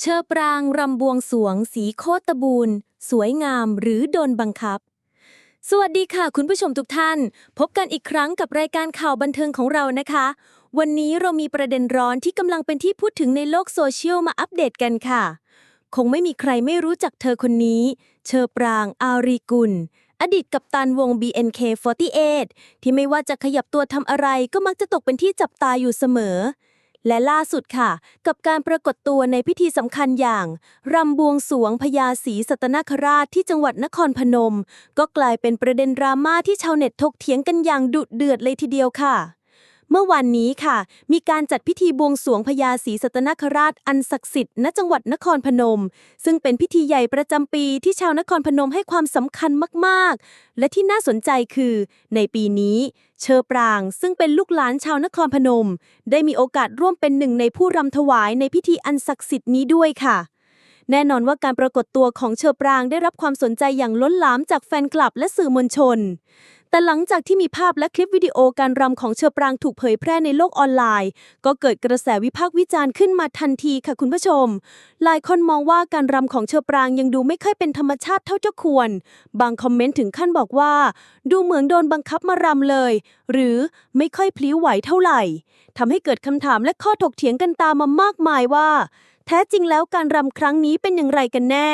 เชอปรางรำบวงสวงสีโคตบูรณ์สวยงามหรือโดนบังคับ สวัสดีค่ะ คุณผู้ชมทุกท่าน พบกันอีกครั้งกับรายการข่าวบันเทิงของเรานะคะ วันนี้เรามีประเด็นร้อนที่กำลังเป็นที่พูดถึงในโลกโซเชียลมาอัปเดตกันค่ะ คงไม่มีใครไม่รู้จักเธอคนนี้ เชอปรางอารีกุล อดีตกัปตันวง BNK48 ที่ไม่ว่าจะขยับตัวทำอะไรก็มักจะตกเป็นที่จับตาอยู่เสมอ และล่าสุดค่ะ กับการปรากฏตัวในพิธีสำคัญอย่างรำบวงสวงพญาศรีสัตนคราชที่จังหวัดนครพนม ก็กลายเป็นประเด็นดราม่าที่ชาวเน็ตถกเถียงกันอย่างดุเดือดเลยทีเดียวค่ะ เมื่อวันนี้ค่ะ มีการจัดพิธีบวงสรวงพญาศรีสัตนคราชอันศักดิ์สิทธิ์ณจังหวัดนครพนม ซึ่งเป็นพิธีใหญ่ประจำปีที่ชาวนครพนมให้ความสำคัญมากๆ และที่น่าสนใจคือ ในปีนี้ เชอปราง ซึ่งเป็นลูกหลานชาวนครพนม ได้มีโอกาสร่วมเป็นหนึ่งในผู้รำถวายในพิธีอันศักดิ์สิทธิ์นี้ด้วยค่ะแน่นอนว่าการปรากฏตัวของเชอปรางได้รับความสนใจอย่างล้นหลามจากแฟนคลับและสื่อมวลชน แต่หลังจากที่มีภาพและคลิปวิดีโอการรำของเชอปรางถูกเผยแพร่ในโลกออนไลน์ ก็เกิดกระแสวิพากษ์วิจารณ์ขึ้นมาทันทีค่ะคุณผู้ชม หลายคนมองว่าการรำของเชอปรางยังดูไม่ค่อยเป็นธรรมชาติเท่าที่ควร บางคอมเมนต์ถึงขั้นบอกว่า ดูเหมือนโดนบังคับมารำเลย หรือไม่ค่อยพลิ้วไหวเท่าไหร่ทำให้เกิดคำถามและข้อถกเถียงกันตามมามากมายว่า แท้จริงแล้วการรำครั้งนี้เป็นอย่างไรกันแน่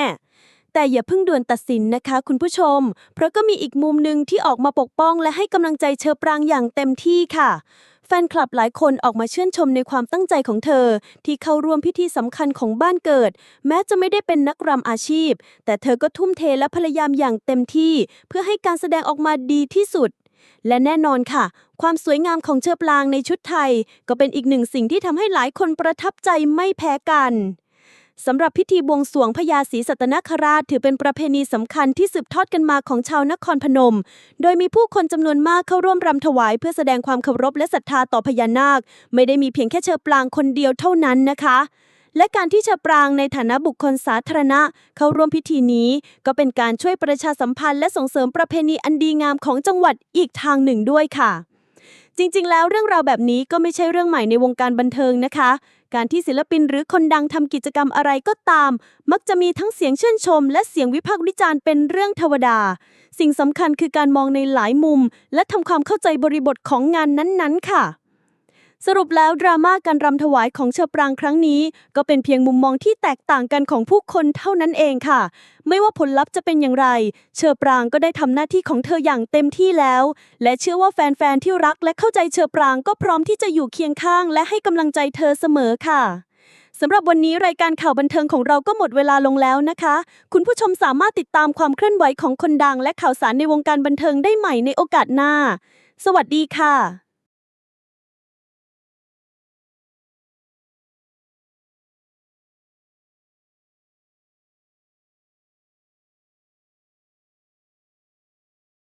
แต่อย่าเพิ่งด่วนตัดสินนะคะ คุณผู้ชม เพราะก็มีอีกมุมหนึ่งที่ออกมาปกป้องและให้กำลังใจเชอปรางอย่างเต็มที่ค่ะ แฟนคลับหลายคนออกมาชื่นชมในความตั้งใจของเธอ ที่เข้าร่วมพิธีสำคัญของบ้านเกิด แม้จะไม่ได้เป็นนักรำอาชีพ แต่เธอก็ทุ่มเทและพยายามอย่างเต็มที่ เพื่อให้การแสดงออกมาดีที่สุด และแน่นอนค่ะ ความสวยงามของเชอปรางในชุดไทย ก็เป็นอีกหนึ่งสิ่งที่ทำให้หลายคนประทับใจไม่แพ้กัน สำหรับพิธีบวงสรวงพญาศรีสัตนคราช ถือเป็นประเพณีสำคัญที่สืบทอดกันมาของชาวนครพนม โดยมีผู้คนจำนวนมากเข้าร่วมรำถวายเพื่อแสดงความเคารพและศรัทธาต่อพญานาค ไม่ได้มีเพียงแค่เชอปรางคนเดียวเท่านั้นนะคะและการที่เชอปรางในฐานะบุคคลสาธารณะ เข้าร่วมพิธีนี้ ก็เป็นการช่วยประชาสัมพันธ์และส่งเสริมประเพณีอันดีงามของจังหวัดอีกทางหนึ่งด้วยค่ะ จริงๆ แล้วเรื่องราวแบบนี้ก็ไม่ใช่เรื่องใหม่ในวงการบันเทิงนะคะ การที่ศิลปินหรือคนดังทำกิจกรรมอะไรก็ตาม มักจะมีทั้งเสียงชื่นชม และเสียงวิพากษ์วิจารณ์เป็นเรื่องธรรมดา สิ่งสำคัญคือการมองในหลายมุม และทำความเข้าใจบริบทของงานนั้นๆ ค่ะ สรุปแล้วดราม่าการรำถวายของเชอปรางครั้งนี้ ก็เป็นเพียงมุมมองที่แตกต่างกันของผู้คนเท่านั้นเองค่ะ ไม่ว่าผลลัพธ์จะเป็นอย่างไร เชอปรางก็ได้ทำหน้าที่ของเธออย่างเต็มที่แล้ว และเชื่อว่าแฟนๆที่รักและเข้าใจเชอปรางก็พร้อมที่จะอยู่เคียงข้าง และให้กำลังใจเธอเสมอค่ะสำหรับวันนี้รายการข่าวบันเทิงของเราก็หมดเวลาลงแล้วนะคะ คุณผู้ชมสามารถติดตามความเคลื่อนไหวของคนดัง และข่าวสารในวงการบันเทิงได้ใหม่ในโอกาสหน้า สวัสดีค่ะ